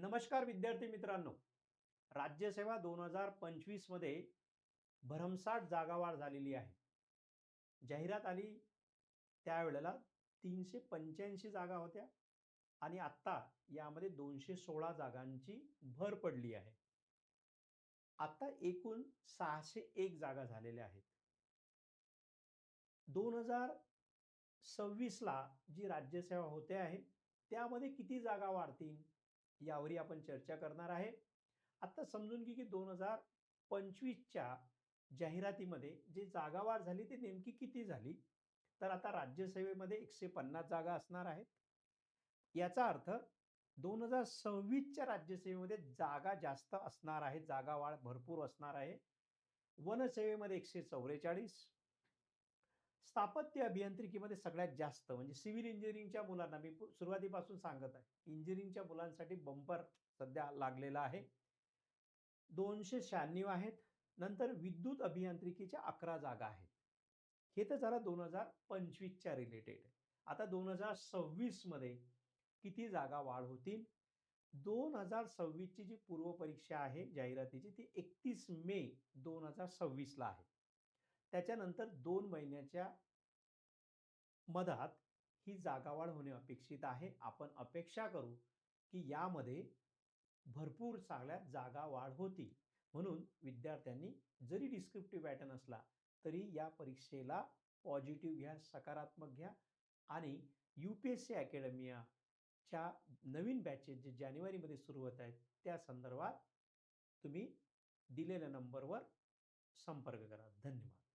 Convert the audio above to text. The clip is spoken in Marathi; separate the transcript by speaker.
Speaker 1: नमस्कार विद्यार्थी मित्रांनो. राज्यसेवा दोन हजार पंचवीसमध्ये भरमसाठ जागावाढ झालेली आहे. जाहिरात आली त्यावेळेला तीनशे पंच्याऐंशी जागा होत्या आणि आत्ता यामध्ये दोनशे सोळा जागांची भर पडली आहे. आता एकूण सहाशे एक जागा झालेल्या आहेत. दोन हजार सव्वीसला जी राज्यसेवा होते आहे त्यामध्ये किती जागा वाढतील? यावरही आपण चर्चा करणार आहे. आत्ता समजून घे की दोन हजार पंचवीसच्या जाहिरातीमध्ये जे जागावार झाली ती नेमकी किती झाली? तर आता राज्यसेवेमध्ये एकशे पन्नास जागा असणार आहेत. याचा अर्थ दोन हजार सव्वीसच्या राज्यसेवेमध्ये जागा जास्त असणार आहे जागा वाढ भरपूर असणार आहे. वनसेवेमध्ये एकशे चौवेचाळीस स्थापत्य अभियांत्रिकीमध्ये सगळ्यात जास्त म्हणजे सिव्हिल इंजिनिअरिंगच्या मुलांना मी सुरुवातीपासून सांगत आहे इंजिनिअरिंगच्या मुलांसाठी बंपर सध्या लागलेला आहे. दोनशे शहाण्णव आहेत नंतर विद्युत अभियांत्रिकीच्या अकरा जागा आहेत. हे तर झालं दोन हजार पंचवीसच्या रिलेटेड आता दोन हजार सव्वीसमध्ये किती जागा वाढ होतील? दोन हजार सव्वीसची जी पूर्वपरीक्षा आहे जाहिरातीची ती एकतीस मे दोन हजार सव्वीसला आहे. त्याच्यानंतर दोन महिन्याच्या मधात ही जागावाढ होणे अपेक्षित आहे. आपण अपेक्षा करू की यामध्ये भरपूर चांगल्या जागा वाढ होती म्हणून विद्यार्थ्यांनी जरी डिस्क्रिप्टिव्ह पॅटर्न असला तरी या परीक्षेला पॉझिटिव्ह घ्या सकारात्मक घ्या आणि यू पी एस सी अकॅडमियाच्या नवीन बॅचेस जे जानेवारीमध्ये सुरू होत आहेत त्या संदर्भात तुम्ही दिलेल्या नंबरवर संपर्क करा. धन्यवाद.